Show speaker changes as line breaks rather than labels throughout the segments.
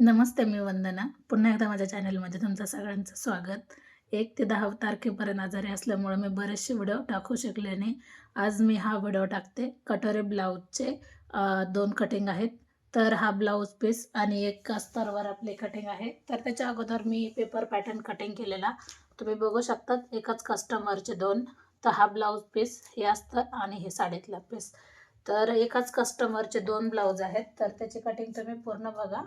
नमस्ते मी वंदना. पुन्हा एकदा माझ्या चॅनलमध्ये तुमचं सगळ्यांचं स्वागत. एक ते दहा तारखेपर्यंत आजारी असल्यामुळे मी बरेचसे व्हिडिओ टाकू शकले नाही. आज मी हा व्हिडिओ टाकते. कटोरे ब्लाऊजचे दोन कटिंग आहेत. तर हा ब्लाऊज पीस आणि एक अस्तरवर आपले कटिंग आहे. तर त्याच्या अगोदर मी पेपर पॅटर्न कटिंग केलेला. तुम्ही बघू शकतात एकाच कस्टमरचे दोन. तर हा ब्लाऊज पीस हे असतं आणि हे साडीतला पीस. तर एकाच कस्टमरचे दोन ब्लाऊज आहेत. तर त्याची कटिंग तुम्ही पूर्ण बघा.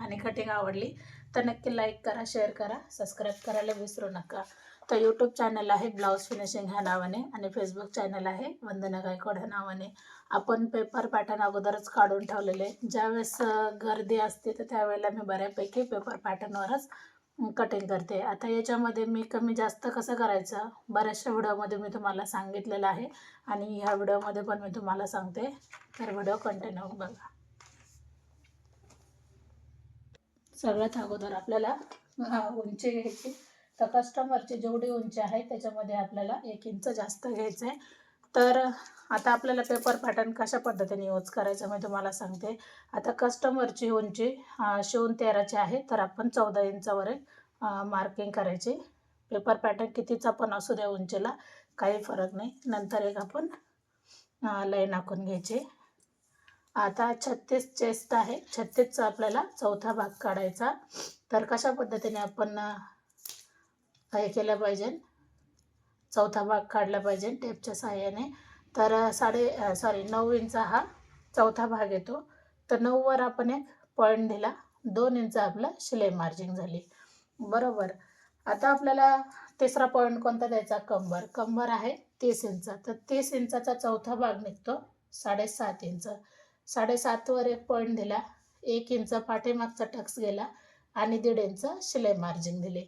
आणि कटिंग आवडली तर नक्की लाईक करा शेअर करा सबस्क्राईब करायला विसरू नका. तर यूट्यूब चॅनल आहे ब्लाऊज फिनिशिंग ह्या नावाने आणि फेसबुक चॅनल आहे वंदना गायकवाड ह्या नावाने. आपण पेपर पॅटर्न अगोदरच काढून ठेवलेले. ज्यावेळेस गर्दी असते तर त्यावेळेला मी बऱ्यापैकी पेपर पॅटर्नवरच कटिंग करते. आता याच्यामध्ये मी कमी जास्त कसं करायचं? बऱ्याचशा व्हिडिओमध्ये मी तुम्हाला सांगितलेलं आहे आणि ह्या व्हिडिओमध्ये पण मी तुम्हाला सांगते. तर व्हिडिओ कंटिन्यू बघा. सगळ्यात अगोदर आपल्याला उंची घ्यायची. तर कस्टमरची जेवढी उंची आहे त्याच्यामध्ये आपल्याला एक इंच जास्त घ्यायचं आहे तर आता आपल्याला पेपर पॅटर्न कशा पद्धतीने यूज करायचं मी तुम्हाला सांगते. आता कस्टमरची उंची शिवून तेराची आहे तर आपण चौदा इंचावर मार्किंग करायची. पेपर पॅटर्न कितीचा पण असू द्या उंचीला काही फरक नाही. नंतर एक आपण लाईन आखून घ्यायची. आता छत्तीस चेस्ट आहे. छत्तीसचा आपल्याला चौथा भाग काढायचा. तर कशा पद्धतीने आपण हे केलं पाहिजे? चौथा भाग काढला पाहिजे टेपच्या सहाय्याने तर साडे सॉरी नऊ इंच हा चौथा भाग येतो. तर नऊवर आपण एक पॉईंट दिला. दोन इंच आपला शिलाई मार्जिंग झाली. बरोबर. आता आपल्याला तिसरा पॉईंट कोणता द्यायचा? कंबर. कंबर आहे तीस इंच. तर तीस इंचाचा चौथा भाग निघतो साडेसात इंच. साडेसातवर एक पॉईंट दिला. एक इंच पाठीमागचा टक्स गेला आणि दीड इंच शिलाई मार्जिन दिले.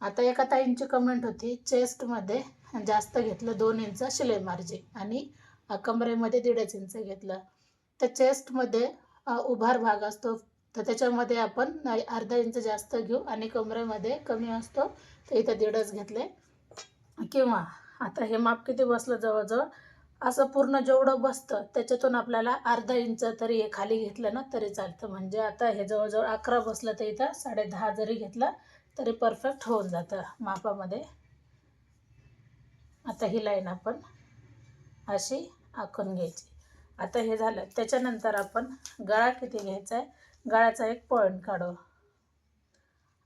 आता एका ताईंची कमेंट होती चेस्टमध्ये जास्त घेतलं दोन इंच शिलाई मार्जिन आणि कमरेमध्ये दीडच इंच घेतलं. तर चेस्टमध्ये उभार भाग असतो. तर त्याच्यामध्ये आपण अर्धा इंच जास्त घेऊ आणि कमरेमध्ये कमी असतो. तर इथं दीडच घेतले. किंवा आता हे माप किती बसलं जवळजवळ? असं पूर्ण जेवढं बसतं त्याच्यातून आपल्याला अर्धा इंच तरी हे खाली घेतलं ना तरी चालतं. म्हणजे आता हे जवळजवळ अकरा बसलं तर इथं साडे दहा जरी घेतलं तरी परफेक्ट होऊन जातं मापामध्ये. आता ही लाईन आपण अशी आखून घ्यायची. आता हे झालं. त्याच्यानंतर आपण गळा किती घ्यायचा आहे गळ्याचा एक पॉईंट काढू.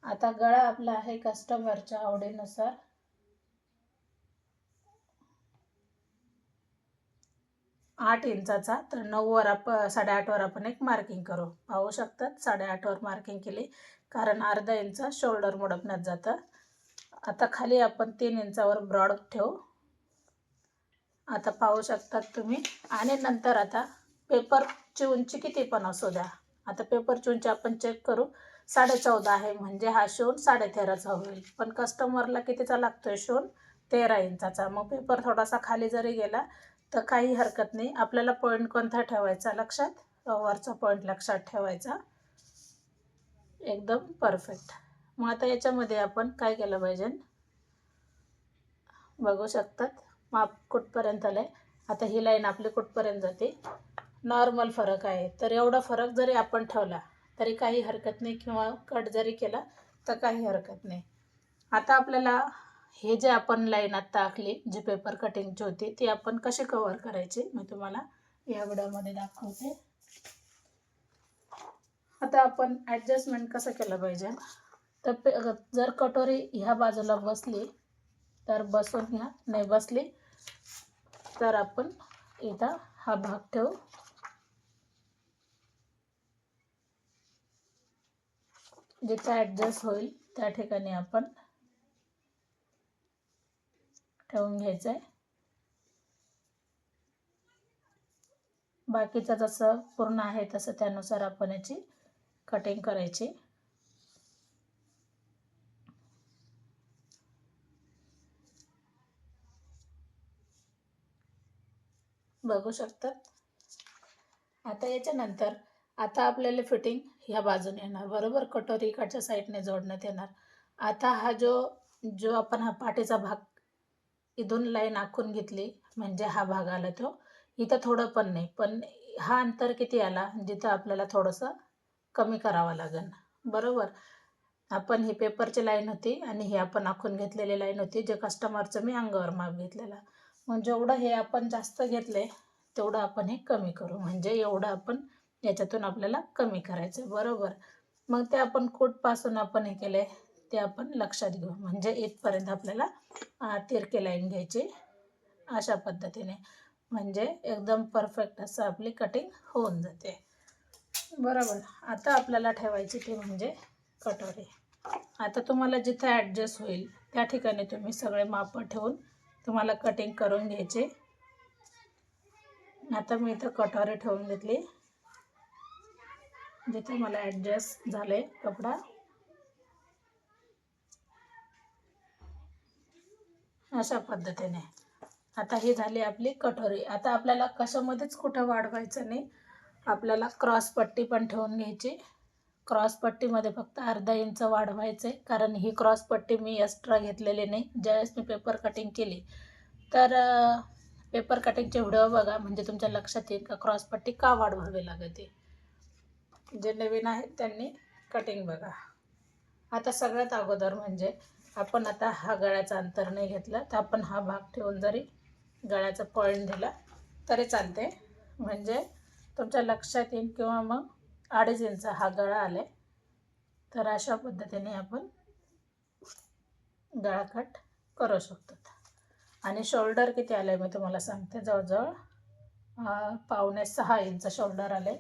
आता गळा आपला आहे कस्टमरच्या आवडीनुसार. आठ इंचाचा तर नऊवर आप साडेआठवर आपण एक मार्किंग करू. पाहू शकतात साडेआठवर मार्किंग केली. कारण अर्धा इंच शोल्डर मोडपण्यात जातं. आता खाली आपण तीन इंचावर ब्रॉड ठेवू. आता पाहू शकतात तुम्ही. आणि नंतर आता पेपरची उंची किती पण असू द्या. आता पेपरची उंची आपण चेक करू. साडे चौदा आहे म्हणजे हा शिवून साडे तेराचा होईल. पण कस्टमरला कितीचा लागतोय शिवून तेरा इंचाचा. मग पेपर थोडासा खाली जरी गेला तर काही हरकत नाही. आपल्याला पॉईंट कोणता ठेवायचा? लक्षात? वरचा पॉईंट लक्षात ठेवायचा. एकदम परफेक्ट मग आता याच्यामध्ये आपण काय केलं पाहिजे? बघू शकतात? माप कुठपर्यंत आलं आहे आता ही लाईन आपली कुठपर्यंत जाते? नॉर्मल फरक आहे. तर एवढा फरक जरी आपण ठेवला तरी काही हरकत नाही किंवा कट जरी केला तर काही हरकत नाही. आता आपल्याला हे जे आपण लाईन आत्ता आखली जी पेपर कटिंगची होती ती आपण कशी कवर करायची? मी तुम्हाला या व्हिडिओमध्ये दाखवते. आता आपण ॲडजस्टमेंट कसं केलं पाहिजे? तर पे जर कटोरी ह्या बाजूला बसली तर बसून घ्या. नाही बसली तर आपण इथं हा भाग ठेवू. जिथं ॲडजस्ट होईल त्या ठिकाणी आपण ठेवून घ्यायचं आहे बाकीचं जसं पूर्ण आहे तसं त्यानुसार आपण याची कटिंग करायची. बघू शकतात. आता याच्यानंतर आता आपल्याला फिटिंग ह्या बाजूने येणार. बरोबर कटोरी इकडच्या साईडने जोडण्यात येणार. आता हा जो जो आपण हा पाठीचा भाग इथून लाईन आखून घेतली म्हणजे हा भाग आला तो. इथं थोडं पण नाही पण हा अंतर किती आला जिथं आपल्याला थोडंसं कमी करावा लागेल. बरोबर? आपण ही पेपरची लाईन होती आणि ही आपण आखून घेतलेली लाईन होती जे कस्टमरचं मी अंगावर माप घेतलेला. मग जेवढं हे आपण जास्त घेतले तेवढं आपण हे कमी करू. म्हणजे एवढं आपण याच्यातून आपल्याला कमी करायचं. बरोबर? मग ते आपण कोटपासून आपण हे केले? ते आपण लक्षात घेऊ. म्हणजे इथपर्यंत आपल्याला तिरके तिरकी लाईन घ्यायची अशा पद्धतीने. म्हणजे एकदम परफेक्ट असं आपली कटिंग होऊन जाते. बरोबर. आता आपल्याला ठेवायची ती म्हणजे कटोरी. आता तुम्हाला जिथे ॲडजस्ट होईल त्या ठिकाणी तुम्ही सगळे माप ठेवून तुम्हाला कटिंग करून घ्यायचे. आता मी इथं कटोरी ठेवून घेतली. जिथे मला ॲडजस्ट झाले कपडा. अशा पद्धतीने. आता ही झाली आपली कटोरी. आता आपल्याला कशामध्येच कुठं वाढवायचं नाही. आपल्याला क्रॉस पट्टी पण ठेवून घ्यायची. क्रॉस पट्टीमध्ये फक्त अर्धा इंच वाढवायचं आहे कारण ही क्रॉसपट्टी मी एक्स्ट्रा घेतलेली नाही. ज्यावेळेस मी पेपर कटिंग केली. तर पेपर कटिंगचे व्हिडिओ बघा. म्हणजे तुमच्या लक्षात येईल का क्रॉसपट्टी का वाढवावी लागते जे नवीन आहेत त्यांनी कटिंग बघा. आता सगळ्यात अगोदर म्हणजे आपण आता हा गळ्याचा अंतर नाही घेतला तर आपण हा भाग ठेवून जरी गळ्याचा पॉईंट दिला तरी चालते. म्हणजे तुमच्या लक्षात येईल किंवा मग अडीच इंच हा गळा आला तर अशा पद्धतीने आपण गळा कट करू शकतो आणि शोल्डर किती आलं आहे मी तुम्हाला सांगते. जवळजवळ पावणे सहा इंच शोल्डर आले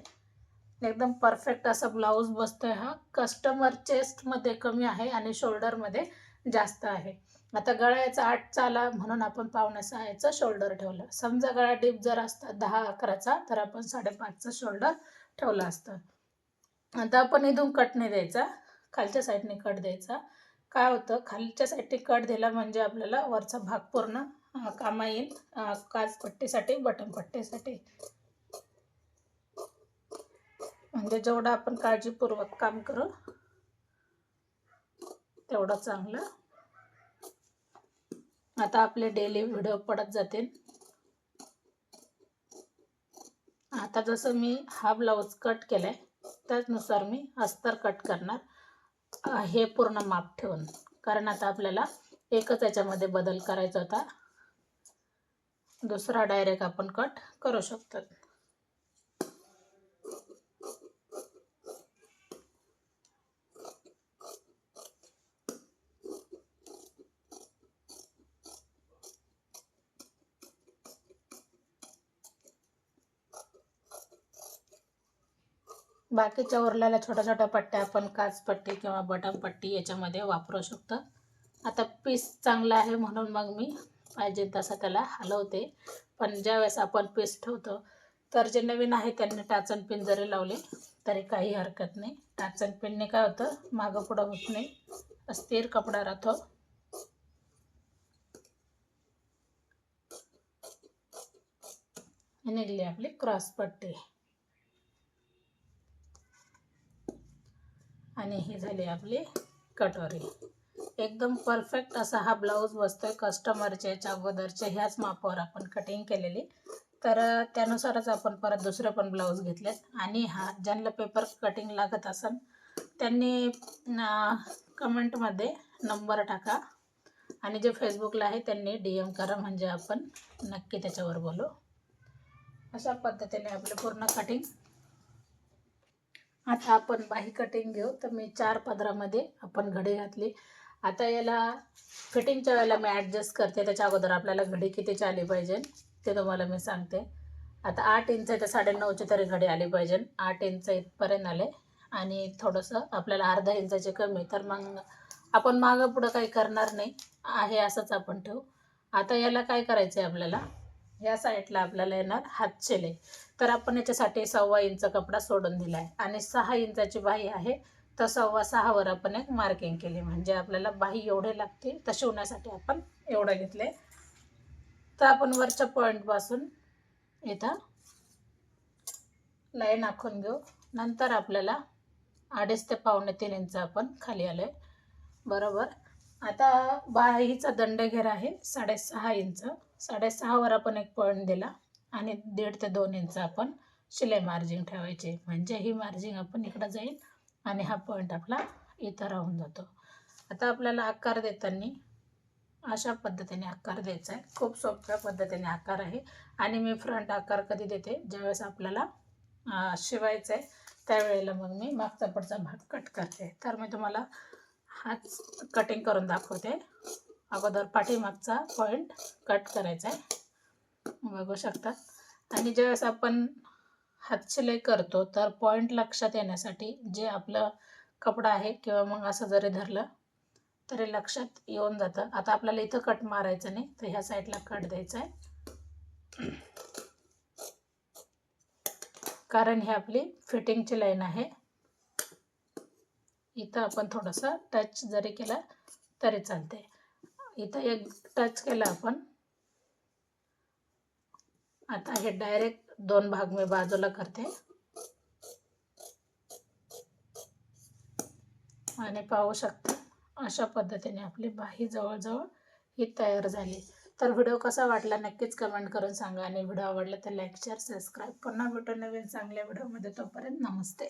एकदम परफेक्ट असा ब्लाऊज बसतोय हा. कस्टमर चेस्टमध्ये कमी आहे आणि शोल्डरमध्ये जास्त आहे. आता गळ्याचा आठ चाला म्हणून आपण पावणे सहाचं शोल्डर ठेवलं. समजा गळा डीप जर असता दहा अकराचा तर आपण साडेपाचचं शोल्डर ठेवलं असतं. आता आपण इथून कट नाही द्यायचा. खालच्या साईडने कट द्यायचा. काय होतं? खालच्या साईडने कट दिला म्हणजे आपल्याला वरचा भाग पूर्ण कामा येईल. काजपट्टीसाठी बटन पट्टीसाठी म्हणजे जेवढं आपण काळजीपूर्वक काम करू तेवढं चांगलं. आता आपले डेली व्हिडिओ पडत जातील. आता जसं मी हा ब्लाऊज कट केलाय त्याचनुसार मी अस्तर कट करणार. हे पूर्ण माप ठेवून. कारण आता आपल्याला एकच याच्यामध्ये बदल करायचा होता. दुसरा डायरेक्ट आपण कट करू शकतो. बाकीच्या उरलेल्या छोट्या छोट्या पट्ट्या आपण काचपट्टी किंवा बटन पट्टी याच्यामध्ये वापरू शकतो. आता पीस चांगला आहे म्हणून मग मी पाहिजे तसं त्याला हलवते. पण ज्यावेळेस आपण पीस ठेवतो तर जे नवीन आहे त्यांनी टाचन पिन जरी लावले तरी काही हरकत नाही. टाचन पिनने काय होतं मागं पुढं होत नाही. स्थिर कपडा राहतो. निघली आपली क्रॉस पट्टी. आणि ही झाली आपली कटोरी. एकदम परफेक्ट असा हा ब्लाऊज बसतोय कस्टमरच्या याच्या अगोदरच्या ह्याच मापावर आपण कटिंग केलेली. तर त्यानुसारच आपण परत दुसरे पण ब्लाऊज घेतलेत. आणि हा ज्यांना पेपर कटिंग लागत असेल त्यांनी कमेंटमध्ये नंबर टाका. आणि जे फेसबुकला आहे त्यांनी डी एम करा म्हणजे आपण नक्की त्याच्यावर बोलू. अशा पद्धतीने आपले पूर्ण कटिंग आता आपण बाही कटिंग घेऊ. तर मी चार पदरामध्ये आपण घडी घातली. आता याला फिटिंगच्या वेळेला मी ॲडजस्ट करते. त्याच्या अगोदर आपल्याला घडी कितीची आली पाहिजे ते तुम्हाला मी सांगते. आता आठ इंच तर साडेनऊची तरी घडी आली पाहिजे. आठ इंच इथपर्यंत आले. आणि थोडंसं आपल्याला अर्धा इंचाचे कमी तर मग आपण मागं पुढं काही करणार नाही. आहे असंच आपण ठेवू. आता याला काय करायचं आहे आपल्याला? या साईडला आपल्याला येणार हातशेले. तर आपण याच्यासाठी सव्वा इंच कपडा सोडून दिला आहे आणि सहा इंचाची बाही आहे. तर सव्वा सहावर आपण एक मार्किंग केली. म्हणजे आपल्याला बाही एवढे लागते तर शिवण्यासाठी आपण एवढं घेतले. तर आपण वरच्या पॉईंटपासून इथं लाईन आखून घेऊ. नंतर आपल्याला अडीच ते पावणे तीन इंच आपण खाली आलो आहे बरोबर? आता बाहीचा दंडघेर आहे साडेसहा इंच. साडेसहावर आपण एक पॉईंट दिला. आणि दीड ते दोन इंच आपण शिलाई मार्जिंग ठेवायची. म्हणजे ही मार्जिंग आपण इकडं जाईल आणि हा पॉईंट आपला इथं राहून जातो. आता आपल्याला आकार देताना अशा पद्धतीने आकार द्यायचा आहे. खूप सोप्या पद्धतीने आकार आहे. आणि मी फ्रंट आकार कधी देते? ज्यावेळेस आपल्याला शिवायचं आहे त्यावेळेला मग मी मागचा पुढचा भाग कट करते. तर मी तुम्हाला हाच कटिंग करून दाखवते. अगोदर पाठीमागचा पॉईंट कट करायचा आहे. बघू शकता. आणि ज्यावेळेस आपण हातशिलाई करतो तर पॉईंट लक्षात येण्यासाठी जे आपलं कपडा आहे किंवा मग असं जरी धरलं तरी लक्षात येऊन जातं. आता आपल्याला इथं कट मारायचं नाही तर ह्या साईडला कट द्यायचा आहे कारण ही आपली फिटिंगची लाईन आहे. इथं आपण थोडंसं टच जरी केलं तरी चालते इथं एक टच केलं आपण आता हे डायरेक्ट दोन भाग मी बाजूला करते. आणि पाहू शकता अशा पद्धतीने आपली बाही जवळजवळ ही तयार झाली. तर व्हिडिओ कसा वाटला नक्कीच कमेंट करून सांगा. आणि व्हिडिओ आवडला तर लाईक शेअर सबस्क्राईब पुन्हा भेटू नवीन चांगल्या व्हिडिओमध्ये. तोपर्यंत नमस्ते.